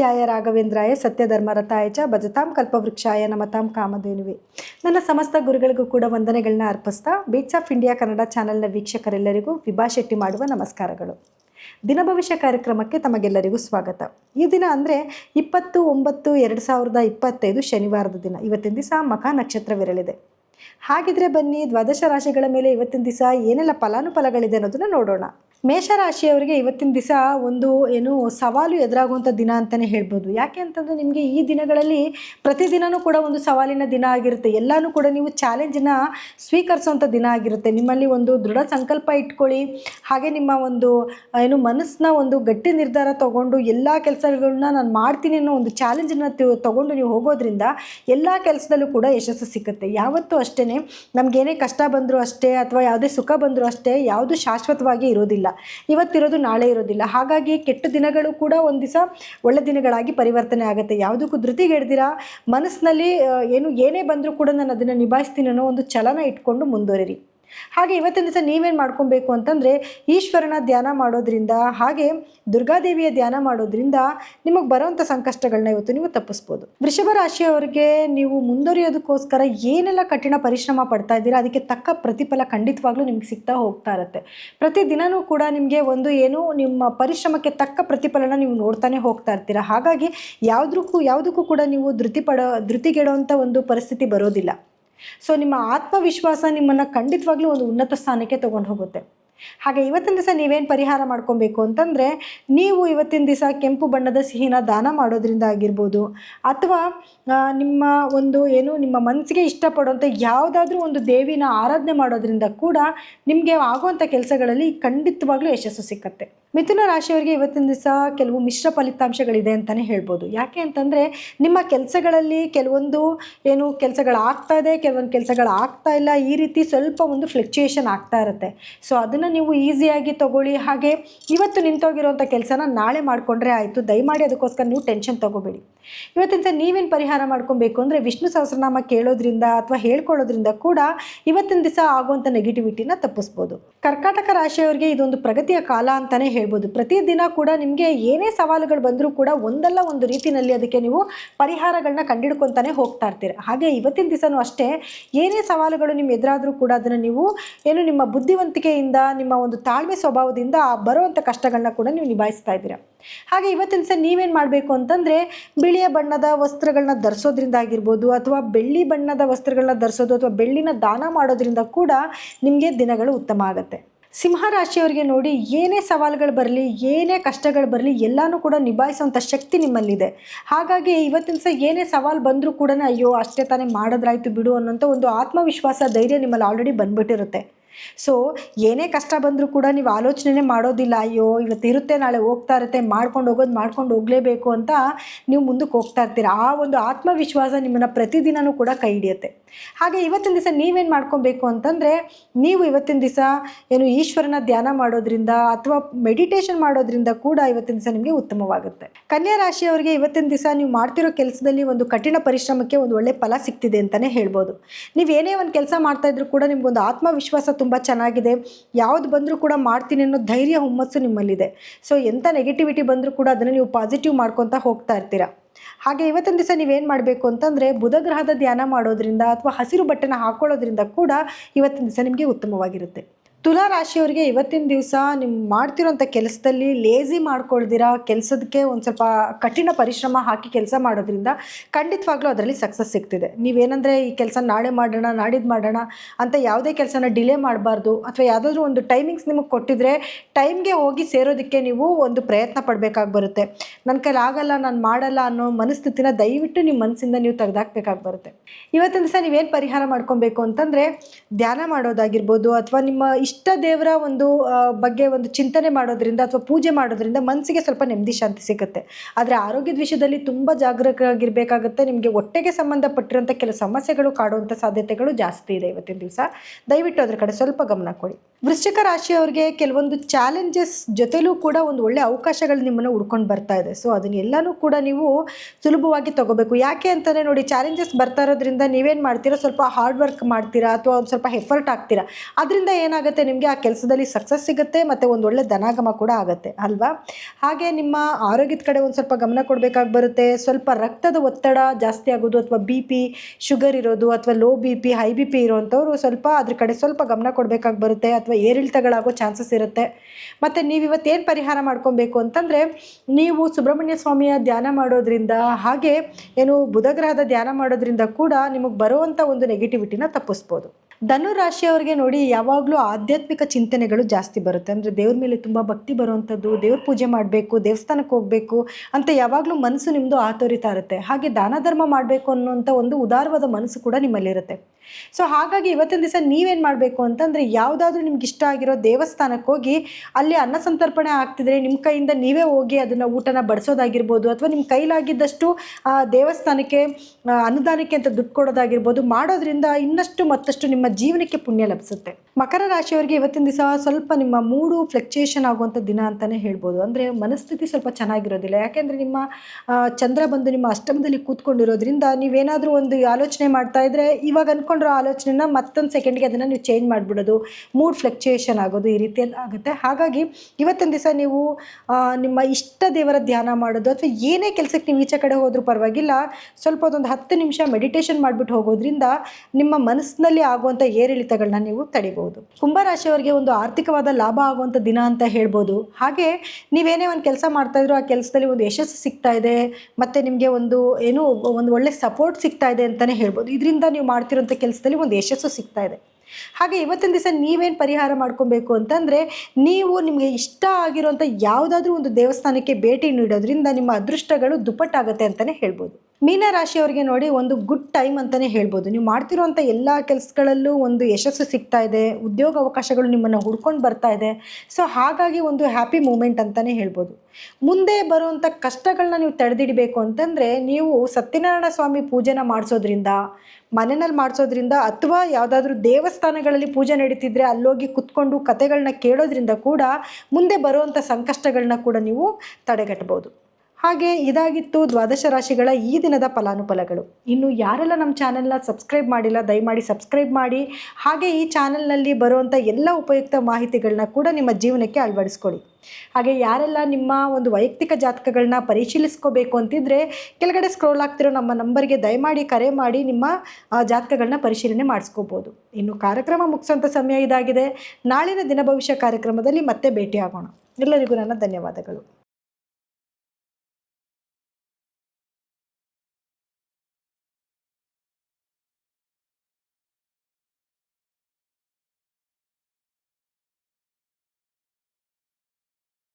ಪೂಜ್ಯಾಯ ರಾಘವೇಂದ್ರಾಯ ಸತ್ಯಧರ್ಮರಥಾಯ ಚ ಭಜತಾಂ ಕಲ್ಪವೃಕ್ಷಾಯ, ನಮತಾಂ ಕಾಮಧೇನುವೆ. ನನ್ನ ಸಮಸ್ತ ಗುರುಗಳಿಗೂ ಕೂಡ ವಂದನೆಗಳನ್ನ ಅರ್ಪಿಸ್ತಾ ಬೀಟ್ಸ್ ಆಫ್ ಇಂಡಿಯಾ ಕನ್ನಡ ಚಾನೆಲ್ನ ವೀಕ್ಷಕರೆಲ್ಲರಿಗೂ ವಿಭಾ ಶೆಟ್ಟಿ ಮಾಡುವ ನಮಸ್ಕಾರಗಳು. ದಿನ ಭವಿಷ್ಯ ಕಾರ್ಯಕ್ರಮಕ್ಕೆ ತಮಗೆಲ್ಲರಿಗೂ ಸ್ವಾಗತ. ಈ ದಿನ ಅಂದರೆ ಇಪ್ಪತ್ತು ಒಂಬತ್ತು ಎರಡು ಸಾವಿರದ ಇಪ್ಪತ್ತೈದು ಶನಿವಾರದ ದಿನ. ಇವತ್ತಿನ ದಿವಸ ಮಖ ನಕ್ಷತ್ರವಿರಲಿದೆ. ಹಾಗಿದ್ರೆ ಬನ್ನಿ, ದ್ವಾದಶ ರಾಶಿಗಳ ಮೇಲೆ ಇವತ್ತಿನ ದಿವಸ ಏನೆಲ್ಲ ಫಲಾನುಫಲಗಳಿದೆ ಅನ್ನೋದನ್ನ ನೋಡೋಣ. ಮೇಷರಾಶಿಯವರಿಗೆ ಇವತ್ತಿನ ದಿವಸ ಒಂದು ಏನು ಸವಾಲು ಎದುರಾಗುವಂಥ ದಿನ ಅಂತಲೇ ಹೇಳ್ಬೋದು. ಯಾಕೆ ಅಂತಂದರೆ ನಿಮಗೆ ಈ ದಿನಗಳಲ್ಲಿ ಪ್ರತಿದಿನವೂ ಕೂಡ ಒಂದು ಸವಾಲಿನ ದಿನ ಆಗಿರುತ್ತೆ. ಎಲ್ಲನೂ ಕೂಡ ನೀವು ಚಾಲೆಂಜನ್ನ ಸ್ವೀಕರಿಸುವಂಥ ದಿನ ಆಗಿರುತ್ತೆ. ನಿಮ್ಮಲ್ಲಿ ಒಂದು ದೃಢ ಸಂಕಲ್ಪ ಇಟ್ಕೊಳ್ಳಿ. ಹಾಗೆ ನಿಮ್ಮ ಒಂದು, ಏನು ಮನಸ್ಸನ್ನ ಒಂದು ಗಟ್ಟಿ ನಿರ್ಧಾರ ತಗೊಂಡು ಎಲ್ಲ ಕೆಲಸಗಳನ್ನ ನಾನು ಮಾಡ್ತೀನಿ ಅನ್ನೋ ಒಂದು ಚಾಲೆಂಜನ್ನು ತಗೊಂಡು ನೀವು ಹೋಗೋದ್ರಿಂದ ಎಲ್ಲ ಕೆಲಸದಲ್ಲೂ ಕೂಡ ಯಶಸ್ಸು ಸಿಗುತ್ತೆ. ಯಾವತ್ತೂ ಅಷ್ಟೇ ನಮಗೇನೇ ಕಷ್ಟ ಬಂದರೂ ಅಷ್ಟೇ ಅಥವಾ ಯಾವುದೇ ಸುಖ ಬಂದರೂ ಅಷ್ಟೇ ಯಾವುದು ಶಾಶ್ವತವಾಗಿ ಇರೋದಿಲ್ಲ. ಇವತ್ತಿರೋದು ನಾಳೆ ಇರೋದಿಲ್ಲ. ಹಾಗಾಗಿ ಕೆಟ್ಟ ದಿನಗಳು ಕೂಡ ಒಂದು ದಿವಸ ಒಳ್ಳೆ ದಿನಗಳಾಗಿ ಪರಿವರ್ತನೆ ಆಗುತ್ತೆ. ಯಾವುದಕ್ಕೂ ಧೃತಿಗೆಡ್ದಿರ ಮನಸ್ಸಿನಲ್ಲಿ ಆ, ಏನು ಏನೇ ಬಂದರೂ ಕೂಡ ನಾನು ಅದನ್ನು ನಿಭಾಯಿಸ್ತೀನಿ ಅನ್ನೋ ಒಂದು ಚಲನ ಇಟ್ಕೊಂಡು ಮುಂದುವರಿರಿ. ಹಾಗೆ ಇವತ್ತಿನ ದಿವಸ ನೀವೇನು ಮಾಡ್ಕೊಬೇಕು ಅಂತಂದರೆ ಈಶ್ವರನ ಧ್ಯಾನ ಮಾಡೋದ್ರಿಂದ ಹಾಗೆ ದುರ್ಗಾದೇವಿಯ ಧ್ಯಾನ ಮಾಡೋದ್ರಿಂದ ನಿಮಗೆ ಬರೋವಂಥ ಸಂಕಷ್ಟಗಳನ್ನ ಇವತ್ತು ನೀವು ತಪ್ಪಿಸ್ಬೋದು. ವೃಷಭ ರಾಶಿಯವರಿಗೆ ನೀವು ಮುಂದುವರಿಯೋದಕ್ಕೋಸ್ಕರ ಏನೆಲ್ಲ ಕಠಿಣ ಪರಿಶ್ರಮ ಪಡ್ತಾ ಇದ್ದೀರಾ, ಅದಕ್ಕೆ ತಕ್ಕ ಪ್ರತಿಫಲ ಖಂಡಿತವಾಗ್ಲೂ ನಿಮ್ಗೆ ಸಿಗ್ತಾ ಹೋಗ್ತಾ ಇರುತ್ತೆ. ಪ್ರತಿದಿನವೂ ಕೂಡ ನಿಮಗೆ ಒಂದು ಏನು ನಿಮ್ಮ ಪರಿಶ್ರಮಕ್ಕೆ ತಕ್ಕ ಪ್ರತಿಫಲನ ನೀವು ನೋಡ್ತಾನೆ ಹೋಗ್ತಾ ಇರ್ತೀರಾ. ಹಾಗಾಗಿ ಯಾವುದಕ್ಕೂ ಯಾವುದಕ್ಕೂ ಕೂಡ ನೀವು ಧೃತಿ ಪಡೋ ಧೃತಿಗೆಡೋ ಒಂದು ಪರಿಸ್ಥಿತಿ ಬರೋದಿಲ್ಲ. ಸೊ ನಿಮ್ಮ ಆತ್ಮವಿಶ್ವಾಸ ನಿಮ್ಮನ್ನು ಖಂಡಿತವಾಗ್ಲೂ ಒಂದು ಉನ್ನತ ಸ್ಥಾನಕ್ಕೆ ತೊಗೊಂಡು ಹೋಗುತ್ತೆ. ಹಾಗೆ ಇವತ್ತಿನ ದಿವಸ ನೀವೇನು ಪರಿಹಾರ ಮಾಡ್ಕೊಬೇಕು ಅಂತಂದರೆ, ನೀವು ಇವತ್ತಿನ ದಿವಸ ಕೆಂಪು ಬಣ್ಣದ ಸಿಹಿನ ದಾನ ಮಾಡೋದ್ರಿಂದ ಆಗಿರ್ಬೋದು, ಅಥವಾ ನಿಮ್ಮ ಒಂದು ಏನು ನಿಮ್ಮ ಮನಸ್ಸಿಗೆ ಇಷ್ಟಪಡುವಂಥ ಯಾವುದಾದ್ರೂ ಒಂದು ದೇವಿನ ಆರಾಧನೆ ಮಾಡೋದ್ರಿಂದ ಕೂಡ ನಿಮಗೆ ಆಗುವಂಥ ಕೆಲಸಗಳಲ್ಲಿ ಖಂಡಿತವಾಗ್ಲೂ ಯಶಸ್ಸು ಸಿಕ್ಕತ್ತೆ. ಮಿಥುನ ರಾಶಿಯವರಿಗೆ ಇವತ್ತಿನ ದಿವಸ ಕೆಲವು ಮಿಶ್ರ ಫಲಿತಾಂಶಗಳಿದೆ ಅಂತಲೇ ಹೇಳ್ಬೋದು. ಯಾಕೆ ಅಂತಂದರೆ, ನಿಮ್ಮ ಕೆಲಸಗಳಲ್ಲಿ ಕೆಲವೊಂದು ಏನು ಕೆಲಸಗಳಾಗ್ತಾ ಇದೆ, ಕೆಲವೊಂದು ಕೆಲಸಗಳು ಆಗ್ತಾ ಇಲ್ಲ, ಈ ರೀತಿ ಸ್ವಲ್ಪ ಒಂದು ಫ್ಲಕ್ಚುಯೇಷನ್ ಆಗ್ತಾ ಇರುತ್ತೆ. ಸೊ ಅದನ್ನು ನೀವು ಈಸಿಯಾಗಿ ತಗೊಳ್ಳಿ. ಹಾಗೆ ಇವತ್ತು ನಿಂತೋಗಿರೋಂಥ ಕೆಲಸನ ನಾಳೆ ಮಾಡಿಕೊಂಡ್ರೆ ಆಯಿತು. ದಯಮಾಡಿ ಅದಕ್ಕೋಸ್ಕರ ನೀವು ಟೆನ್ಷನ್ ತೊಗೋಬೇಡಿ. ಇವತ್ತಿನ ಸರ್ ನೀವೇನು ಪರಿಹಾರ ಮಾಡ್ಕೊಬೇಕು ಅಂದರೆ ವಿಷ್ಣು ಸಹಸ್ರನಾಮ ಕೇಳೋದ್ರಿಂದ ಅಥವಾ ಹೇಳ್ಕೊಳ್ಳೋದ್ರಿಂದ ಕೂಡ ಇವತ್ತಿನ ದಿವಸ ಆಗುವಂಥ ನೆಗೆಟಿವಿಟಿನ ತಪ್ಪಿಸ್ಬೋದು. ಕರ್ಕಾಟಕ ರಾಶಿಯವರಿಗೆ ಇದೊಂದು ಪ್ರಗತಿಯ ಕಾಲ ಅಂತಲೇ ಹೇಳ್ಬೋದು. ಪ್ರತಿದಿನ ಕೂಡ ನಿಮಗೆ ಏನೇ ಸವಾಲುಗಳು ಬಂದರೂ ಕೂಡ ಒಂದಲ್ಲ ಒಂದು ರೀತಿಯಲ್ಲಿ ಅದಕ್ಕೆ ನೀವು ಪರಿಹಾರಗಳನ್ನ ಕಂಡಿಡ್ಕೊತಾನೆ ಹೋಗ್ತಾ ಇರ್ತೀರ. ಹಾಗೆ ಇವತ್ತಿನ ದಿವಸನೂ ಅಷ್ಟೇ. ಏನೇ ಸವಾಲುಗಳು ನಿಮ್ಮ ಎದುರಾದರೂ ಕೂಡ ಅದನ್ನು ನೀವು ಏನು ನಿಮ್ಮ ಬುದ್ಧಿವಂತಿಕೆಯಿಂದ ನಿಮ್ಮ ಒಂದು ತಾಳ್ಮೆ ಸ್ವಭಾವದಿಂದ ಬರುವಂಥ ಕಷ್ಟಗಳನ್ನ ಕೂಡ ನೀವು ನಿಭಾಯಿಸ್ತಾ ಇದ್ದೀರಾ? ಹಾಗೆ ಇವತ್ತಿನ ದಿವಸ ನೀವೇನು ಮಾಡಬೇಕು ಅಂತಂದರೆ, ಬಿಳಿಯ ಬಣ್ಣದ ವಸ್ತ್ರಗಳನ್ನ ಧರಿಸೋದ್ರಿಂದ ಆಗಿರ್ಬೋದು ಅಥವಾ ಬೆಳ್ಳಿ ಬಣ್ಣದ ವಸ್ತ್ರಗಳನ್ನ ಧರಿಸೋದು ಅಥವಾ ಬೆಳ್ಳಿನ ದಾನ ಮಾಡೋದ್ರಿಂದ ಕೂಡ ನಿಮಗೆ ದಿನಗಳು ಉತ್ತಮ ಆಗುತ್ತೆ. ಸಿಂಹ ರಾಶಿಯವರಿಗೆ ನೋಡಿ ಏನೇ ಸವಾಲುಗಳು ಬರಲಿ, ಏನೇ ಕಷ್ಟಗಳು ಬರಲಿ ಎಲ್ಲನೂ ಕೂಡ ನಿಭಾಯಿಸುವಂಥ ಶಕ್ತಿ ನಿಮ್ಮಲ್ಲಿದೆ. ಹಾಗಾಗಿ ಇವತ್ತಿನ ಸಹ ಏನೇ ಸವಾಲು ಬಂದರೂ ಕೂಡ ಅಯ್ಯೋ ಅಷ್ಟೇ ತಾನೇ ಮಾಡೋದ್ರಾಯ್ತು ಬಿಡು ಅನ್ನೋಂಥ ಒಂದು ಆತ್ಮವಿಶ್ವಾಸ, ಧೈರ್ಯ ನಿಮ್ಮಲ್ಲಿ ಆಲ್ರೆಡಿ ಬಂದ್ಬಿಟ್ಟಿರುತ್ತೆ. ಸೊ ಏನೇ ಕಷ್ಟ ಬಂದರೂ ಕೂಡ ನೀವು ಆಲೋಚನೆ ಮಾಡೋದಿಲ್ಲ, ಅಯ್ಯೋ, ಇವತ್ತು ಇರುತ್ತೆ, ನಾಳೆ ಹೋಗ್ತಾ ಇರುತ್ತೆ, ಮಾಡ್ಕೊಂಡು ಹೋಗೋದು, ಮಾಡ್ಕೊಂಡು ಹೋಗಲೇಬೇಕು ಅಂತ ನೀವು ಮುಂದಕ್ಕೆ ಹೋಗ್ತಾ ಇರ್ತೀರ. ಆ ಒಂದು ಆತ್ಮವಿಶ್ವಾಸ ನಿಮ್ಮನ್ನು ಪ್ರತಿದಿನವೂ ಕೂಡ ಕೈ ಹಿಡಿಯುತ್ತೆ. ಹಾಗೆ ಇವತ್ತಿನ ದಿವಸ ನೀವೇನು ಮಾಡ್ಕೊಬೇಕು ಅಂತಂದರೆ, ನೀವು ಇವತ್ತಿನ ದಿವಸ ಏನು ಈಶ್ವರನ ಧ್ಯಾನ ಮಾಡೋದ್ರಿಂದ ಅಥವಾ ಮೆಡಿಟೇಷನ್ ಮಾಡೋದ್ರಿಂದ ಕೂಡ ಇವತ್ತಿನ ದಿವಸ ನಿಮಗೆ ಉತ್ತಮವಾಗುತ್ತೆ. ಕನ್ಯಾ ರಾಶಿಯವರಿಗೆ ಇವತ್ತಿನ ದಿವಸ ನೀವು ಮಾಡ್ತಿರೋ ಕೆಲಸದಲ್ಲಿ ಒಂದು ಕಠಿಣ ಪರಿಶ್ರಮಕ್ಕೆ ಒಂದು ಒಳ್ಳೆ ಫಲ ಸಿಗ್ತಿದೆ ಅಂತಲೇ ಹೇಳ್ಬೋದು. ನೀವು ಏನೇ ಒಂದು ಕೆಲಸ ಮಾಡ್ತಾ ಇದ್ರೂ ಕೂಡ ನಿಮಗೊಂದು ಆತ್ಮವಿಶ್ವಾಸ ತುಂಬ ಚೆನ್ನಾಗಿದೆ. ಯಾವ್ದು ಬಂದರೂ ಕೂಡ ಮಾಡ್ತೀನಿ ಅನ್ನೋ ಧೈರ್ಯ, ಹುಮ್ಮಸ್ಸು ನಿಮ್ಮಲ್ಲಿದೆ. ಸೊ ಎಂಥ ನೆಗೆಟಿವಿಟಿ ಬಂದರೂ ಕೂಡ ಅದನ್ನು ನೀವು ಪಾಸಿಟಿವ್ ಮಾಡ್ಕೊತಾ ಹೋಗ್ತಾ ಇರ್ತೀರಾ? ಹಾಗೆ ಇವತ್ತಿನ ದಿವಸ ನೀವೇನು ಮಾಡಬೇಕು ಅಂತಂದರೆ, ಬುಧ ಗ್ರಹದ ಧ್ಯಾನ ಮಾಡೋದ್ರಿಂದ ಅಥವಾ ಹಸಿರು ಬಟ್ಟೆನ ಹಾಕೊಳ್ಳೋದ್ರಿಂದ ಕೂಡ ಇವತ್ತಿನ ದಿವಸ ನಿಮಗೆ ಉತ್ತಮವಾಗಿರುತ್ತೆ. ತುಲಾ ರಾಶಿಯವರಿಗೆ ಇವತ್ತಿನ ದಿವಸ ನೀವು ಮಾಡ್ತಿರೋಂಥ ಕೆಲಸದಲ್ಲಿ ಲೇಜಿ ಮಾಡ್ಕೊಳ್ದಿರ? ಕೆಲಸದಕ್ಕೆ ಒಂದು ಸ್ವಲ್ಪ ಕಠಿಣ ಪರಿಶ್ರಮ ಹಾಕಿ ಕೆಲಸ ಮಾಡೋದ್ರಿಂದ ಖಂಡಿತವಾಗ್ಲೂ ಅದರಲ್ಲಿ ಸಕ್ಸಸ್ ಸಿಗ್ತಿದೆ. ನೀವೇನಂದರೆ ಈ ಕೆಲಸ ನಾಳೆ ಮಾಡೋಣ ನಾಡಿದ್ದು ಮಾಡೋಣ ಅಂತ ಯಾವುದೇ ಕೆಲಸನ ಡಿಲೇ ಮಾಡಬಾರ್ದು ಅಥವಾ ಯಾವುದಾದ್ರೂ ಒಂದು ಟೈಮಿಂಗ್ಸ್ ನಿಮಗೆ ಕೊಟ್ಟಿದ್ರೆ ಟೈಮ್ಗೆ ಹೋಗಿ ಸೇರೋದಕ್ಕೆ ನೀವು ಒಂದು ಪ್ರಯತ್ನ ಪಡಬೇಕಾಗಿ ಬರುತ್ತೆ. ನನ್ನ ಕೈಲಿ ಆಗಲ್ಲ, ನಾನು ಮಾಡಲ್ಲ ಅನ್ನೋ ಮನಸ್ಥಿತಿನ ದಯವಿಟ್ಟು ನಿಮ್ಮ ಮನಸ್ಸಿಂದ ನೀವು ತೆಗೆದಾಕ್ಬೇಕಾಗಿ ಬರುತ್ತೆ. ಇವತ್ತಿನ ದಿವಸ ನೀವೇನು ಪರಿಹಾರ ಮಾಡ್ಕೊಬೇಕು ಅಂತಂದರೆ ಧ್ಯಾನ ಮಾಡೋದಾಗಿರ್ಬೋದು ಅಥವಾ ನಿಮ್ಮ ಇಷ್ಟ ದೇವರ ಒಂದು ಬಗ್ಗೆ ಒಂದು ಚಿಂತನೆ ಮಾಡೋದ್ರಿಂದ ಅಥವಾ ಪೂಜೆ ಮಾಡೋದ್ರಿಂದ ಮನಸ್ಸಿಗೆ ಸ್ವಲ್ಪ ನೆಮ್ಮದಿ ಶಾಂತಿ ಸಿಗುತ್ತೆ. ಆದರೆ ಆರೋಗ್ಯದ ವಿಷಯದಲ್ಲಿ ತುಂಬ ಜಾಗರೂಕರಾಗಿರಬೇಕಾಗುತ್ತೆ. ನಿಮಗೆ ಹೊಟ್ಟೆಗೆ ಸಂಬಂಧಪಟ್ಟಿರೋಂಥ ಕೆಲವು ಸಮಸ್ಯೆಗಳು ಕಾಡುವಂಥ ಸಾಧ್ಯತೆಗಳು ಜಾಸ್ತಿ ಇದೆ ಇವತ್ತಿನ ದಿವಸ. ದಯವಿಟ್ಟು ಅದರ ಕಡೆ ಸ್ವಲ್ಪ ಗಮನ ಕೊಡಿ. ವೃಶ್ಚಿಕ ರಾಶಿಯವ್ರಿಗೆ ಕೆಲವೊಂದು ಚಾಲೆಂಜಸ್ ಜೊತೆಲೂ ಕೂಡ ಒಂದು ಒಳ್ಳೆ ಅವಕಾಶಗಳು ನಿಮ್ಮನ್ನು ಹುಡ್ಕೊಂಡು ಬರ್ತಾ ಇದೆ. ಸೊ ಅದನ್ನೆಲ್ಲನೂ ಕೂಡ ನೀವು ಸುಲಭವಾಗಿ ತಗೋಬೇಕು. ಯಾಕೆ ಅಂತಲೇ ನೋಡಿ ಚಾಲೆಂಜಸ್ ಬರ್ತಾ ಇರೋದ್ರಿಂದ ನೀವೇನು ಮಾಡ್ತೀರಾ? ಸ್ವಲ್ಪ ಹಾರ್ಡ್ ವರ್ಕ್ ಮಾಡ್ತೀರಾ? ಅಥವಾ ಒಂದು ಸ್ವಲ್ಪ ಎಫರ್ಟ್ ಆಗ್ತೀರಾ ಅದರಿಂದ ಏನಾಗುತ್ತೆ? ನಿಮಗೆ ಆ ಕೆಲಸದಲ್ಲಿ ಸಕ್ಸಸ್ ಸಿಗುತ್ತೆ, ಮತ್ತು ಒಂದು ಒಳ್ಳೆ ಧನಾಗಮ ಕೂಡ ಆಗುತ್ತೆ. ಅಲ್ವಾ? ಹಾಗೆ ನಿಮ್ಮ ಆರೋಗ್ಯದ ಕಡೆ ಒಂದು ಸ್ವಲ್ಪ ಗಮನ ಕೊಡಬೇಕಾಗಿ ಬರುತ್ತೆ. ಸ್ವಲ್ಪ ರಕ್ತದ ಒತ್ತಡ ಜಾಸ್ತಿ ಆಗೋದು, ಅಥವಾ ಬಿ ಪಿ ಶುಗರ್ ಇರೋದು, ಅಥವಾ low B P high B P ಇರೋವಂಥವ್ರು ಸ್ವಲ್ಪ ಅದ್ರ ಕಡೆ ಸ್ವಲ್ಪ ಗಮನ ಕೊಡಬೇಕಾಗಿ ಬರುತ್ತೆ. ಅಥವಾ ಏರಿಳಿತಗಳಾಗೋ ಚಾನ್ಸಸ್ ಇರುತ್ತೆ. ಮತ್ತು ನೀವು ಇವತ್ತೇನು ಪರಿಹಾರ ಮಾಡ್ಕೊಬೇಕು ಅಂತಂದರೆ, ನೀವು ಸುಬ್ರಹ್ಮಣ್ಯ ಸ್ವಾಮಿಯ ಧ್ಯಾನ ಮಾಡೋದ್ರಿಂದ ಹಾಗೆ ಏನು ಬುಧಗ್ರಹದ ಧ್ಯಾನ ಮಾಡೋದ್ರಿಂದ ಕೂಡ ನಿಮಗೆ ಬರುವಂಥ ಒಂದು ನೆಗೆಟಿವಿಟಿನ ತಪ್ಪಿಸ್ಬೋದು. ಧನು ರಾಶಿಯವರಿಗೆ ನೋಡಿ ಯಾವಾಗಲೂ ಆಧ್ಯಾತ್ಮಿಕ ಚಿಂತನೆಗಳು ಜಾಸ್ತಿ ಬರುತ್ತೆ. ಅಂದರೆ ದೇವ್ರ ಮೇಲೆ ತುಂಬ ಭಕ್ತಿ ಬರುವಂಥದ್ದು ದೇವ್ರ ಪೂಜೆ ಮಾಡಬೇಕು, ದೇವಸ್ಥಾನಕ್ಕೆ ಹೋಗಬೇಕು ಅಂತ ಯಾವಾಗಲೂ ಮನಸ್ಸು ನಿಮ್ಮದು ಆತೋರಿತಾ ಇರುತ್ತೆ. ಹಾಗೆ ದಾನ ಧರ್ಮ ಮಾಡಬೇಕು ಅನ್ನೋಂಥ ಒಂದು ಉದಾರವಾದ ಮನಸ್ಸು ಕೂಡ ನಿಮ್ಮಲ್ಲಿರುತ್ತೆ. ಸೊ ಹಾಗಾಗಿ ಇವತ್ತಿನ ದಿವಸ ನೀವೇನು ಮಾಡಬೇಕು ಅಂತಂದರೆ ಯಾವುದಾದ್ರೂ ನಿಮ್ಗೆ ಇಷ್ಟ ಆಗಿರೋ ದೇವಸ್ಥಾನಕ್ಕೆ ಹೋಗಿ ಅಲ್ಲಿ ಅನ್ನ ಸಂತರ್ಪಣೆ ಆಗ್ತಿದ್ರೆ ನಿಮ್ಮ ಕೈಯಿಂದ ನೀವೇ ಹೋಗಿ ಅದನ್ನು ಊಟನ ಬಡಿಸೋದಾಗಿರ್ಬೋದು ಅಥವಾ ನಿಮ್ಮ ಕೈಲಾಗಿದ್ದಷ್ಟು ದೇವಸ್ಥಾನಕ್ಕೆ ಅನುದಾನಕ್ಕೆ ಅಂತ ದುಡ್ಡು ಕೊಡೋದಾಗಿರ್ಬೋದು ಮಾಡೋದ್ರಿಂದ ಇನ್ನಷ್ಟು ಮತ್ತಷ್ಟು ನಿಮ್ಮ ಜೀವನಕ್ಕೆ ಪುಣ್ಯ ಲಭಿಸುತ್ತೆ. ಮಕರ ರಾಶಿಯವರಿಗೆ ಇವತ್ತಿನ ದಿವಸ ಸ್ವಲ್ಪ ನಿಮ್ಮ ಮೂಡು ಫ್ಲೆಕ್ಚುಯೇಷನ್ ಆಗುವಂಥ ದಿನ ಅಂತಲೇ ಹೇಳ್ಬೋದು. ಅಂದರೆ ಮನಸ್ಥಿತಿ ಸ್ವಲ್ಪ ಚೆನ್ನಾಗಿರೋದಿಲ್ಲ. ಯಾಕೆಂದರೆ ನಿಮ್ಮ ಚಂದ್ರ ಬಂದು ನಿಮ್ಮ ಅಷ್ಟಮದಲ್ಲಿ ಕೂತ್ಕೊಂಡಿರೋದ್ರಿಂದ ನೀವೇನಾದರೂ ಒಂದು ಆಲೋಚನೆ ಮಾಡ್ತಾ ಇದ್ದರೆ ಇವಾಗ ಅಂದ್ಕೊಂಡಿರೋ ಆಲೋಚನೆನ ಮತ್ತೊಂದು ಸೆಕೆಂಡ್ಗೆ ಅದನ್ನು ನೀವು ಚೇಂಜ್ ಮಾಡಿಬಿಡೋದು. ಮೂಡ್ ಫ್ಲೆಕ್ಚುಯೇಷನ್ ಆಗೋದು ಈ ರೀತಿಯಲ್ಲಿ ಆಗುತ್ತೆ. ಹಾಗಾಗಿ ಇವತ್ತಿನ ದಿವಸ ನೀವು ನಿಮ್ಮ ಇಷ್ಟ ದೇವರ ಧ್ಯಾನ ಮಾಡೋದು ಅಥವಾ ಏನೇ ಕೆಲಸಕ್ಕೆ ನೀವು ಈಚೆ ಕಡೆ ಹೋದರೂ ಪರವಾಗಿಲ್ಲ. ಸ್ವಲ್ಪ ಅದೊಂದು ಹತ್ತು ನಿಮಿಷ ಮೆಡಿಟೇಷನ್ ಮಾಡಿಬಿಟ್ಟು ಹೋಗೋದ್ರಿಂದ ನಿಮ್ಮ ಮನಸ್ಸಿನಲ್ಲಿ ಆಗುವಂಥ ಏರಿಳಿತಗಳನ್ನ ನೀವು ತಡಿಬಹುದು ಕುಂಭರಾಶಿಯವರಿಗೆ ಒಂದು ಆರ್ಥಿಕವಾದ ಲಾಭ ಆಗುವಂಥ ದಿನ ಅಂತ ಹೇಳ್ಬೋದು. ಹಾಗೆ ನೀವೇನೇ ಒಂದು ಕೆಲಸ ಮಾಡ್ತಾ ಇದ್ರು ಆ ಕೆಲಸದಲ್ಲಿ ಒಂದು ಯಶಸ್ಸು ಸಿಗ್ತಾ ಇದೆ, ಮತ್ತು ನಿಮಗೆ ಒಂದು ಏನು ಒಂದು ಒಳ್ಳೆ ಸಪೋರ್ಟ್ ಸಿಗ್ತಾ ಇದೆ ಅಂತಲೇ ಹೇಳ್ಬೋದು. ಇದರಿಂದ ನೀವು ಮಾಡ್ತಿರೋಂಥ ಕೆಲಸದಲ್ಲಿ ಒಂದು ಯಶಸ್ಸು ಸಿಗ್ತಾ ಇದೆ. ಹಾಗೆ ಇವತ್ತಿನ ದಿವಸ ನೀವೇನು ಪರಿಹಾರ ಮಾಡ್ಕೊಬೇಕು ಅಂತಂದರೆ, ನೀವು ನಿಮಗೆ ಇಷ್ಟ ಆಗಿರುವಂಥ ಯಾವುದಾದ್ರೂ ಒಂದು ದೇವಸ್ಥಾನಕ್ಕೆ ಭೇಟಿ ನೀಡೋದ್ರಿಂದ ನಿಮ್ಮ ಅದೃಷ್ಟಗಳು ದುಪ್ಪಟ್ಟಾಗುತ್ತೆ ಅಂತಲೇ ಹೇಳ್ಬೋದು. ಮೀನ ರಾಶಿಯವರಿಗೆ ನೋಡಿ ಒಂದು ಗುಡ್ ಟೈಮ್ ಅಂತಲೇ ಹೇಳ್ಬೋದು. ನೀವು ಮಾಡ್ತಿರೋಂಥ ಎಲ್ಲ ಕೆಲಸಗಳಲ್ಲೂ ಒಂದು ಯಶಸ್ಸು ಸಿಗ್ತಾ ಇದೆ, ಉದ್ಯೋಗ ಅವಕಾಶಗಳು ನಿಮ್ಮನ್ನು ಹುಡ್ಕೊಂಡು ಬರ್ತಾ ಇದೆ. ಸೊ ಹಾಗಾಗಿ ಒಂದು ಹ್ಯಾಪಿ ಮೂಮೆಂಟ್ ಅಂತಲೇ ಹೇಳ್ಬೋದು. ಮುಂದೆ ಬರುವಂಥ ಕಷ್ಟಗಳನ್ನ ನೀವು ತಡೆದಿಡಬೇಕು ಅಂತಂದರೆ, ನೀವು ಸತ್ಯನಾರಾಯಣ ಸ್ವಾಮಿ ಪೂಜೆನ ಮಾಡಿಸೋದ್ರಿಂದ ಮನೆಯಲ್ಲಿ ಮಾಡಿಸೋದ್ರಿಂದ ಅಥವಾ ಯಾವುದಾದ್ರೂ ದೇವಸ್ಥಾನಗಳಲ್ಲಿ ಪೂಜೆ ನಡೀತಿದ್ರೆ ಅಲ್ಲೋಗಿ ಕುತ್ಕೊಂಡು ಕತೆಗಳನ್ನ ಕೇಳೋದ್ರಿಂದ ಕೂಡ ಮುಂದೆ ಬರುವಂಥ ಸಂಕಷ್ಟಗಳನ್ನ ಕೂಡ ನೀವು ತಡೆಗಟ್ಟಬಹುದು ಹಾಗೆ ಇದಾಗಿತ್ತು ದ್ವಾದಶ ರಾಶಿಗಳ ಈ ದಿನದ ಫಲಾನುಫಲಗಳು. ಇನ್ನು ಯಾರೆಲ್ಲ ನಮ್ಮ ಚಾನೆಲ್ನ ಸಬ್ಸ್ಕ್ರೈಬ್ ಮಾಡಿಲ್ಲ, ದಯಮಾಡಿ ಸಬ್ಸ್ಕ್ರೈಬ್ ಮಾಡಿ. ಹಾಗೆ ಈ ಚಾನೆಲ್ನಲ್ಲಿ ಬರುವಂಥ ಎಲ್ಲ ಉಪಯುಕ್ತ ಮಾಹಿತಿಗಳನ್ನ ಕೂಡ ನಿಮ್ಮ ಜೀವನಕ್ಕೆ ಅಳವಡಿಸ್ಕೊಳ್ಳಿ. ಹಾಗೆ ಯಾರೆಲ್ಲ ನಿಮ್ಮ ಒಂದು ವೈಯಕ್ತಿಕ ಜಾತಕಗಳನ್ನ ಪರಿಶೀಲಿಸ್ಕೋಬೇಕು ಅಂತಿದ್ರೆ, ಕೆಳಗಡೆ ಸ್ಕ್ರೋಲ್ ಆಗ್ತಿರೋ ನಮ್ಮ ನಂಬರ್ಗೆ ದಯಮಾಡಿ ಕರೆ ಮಾಡಿ ನಿಮ್ಮ ಜಾತಕಗಳನ್ನ ಪರಿಶೀಲನೆ ಮಾಡಿಸ್ಕೋಬೋದು. ಇನ್ನು ಕಾರ್ಯಕ್ರಮ ಮುಗಿಸೋಂಥ ಸಮಯ ಇದಾಗಿದೆ. ನಾಳಿನ ದಿನ ಭವಿಷ್ಯ ಕಾರ್ಯಕ್ರಮದಲ್ಲಿ ಮತ್ತೆ ಭೇಟಿಯಾಗೋಣ. ಎಲ್ಲರಿಗೂ ನನ್ನ ಧನ್ಯವಾದಗಳು.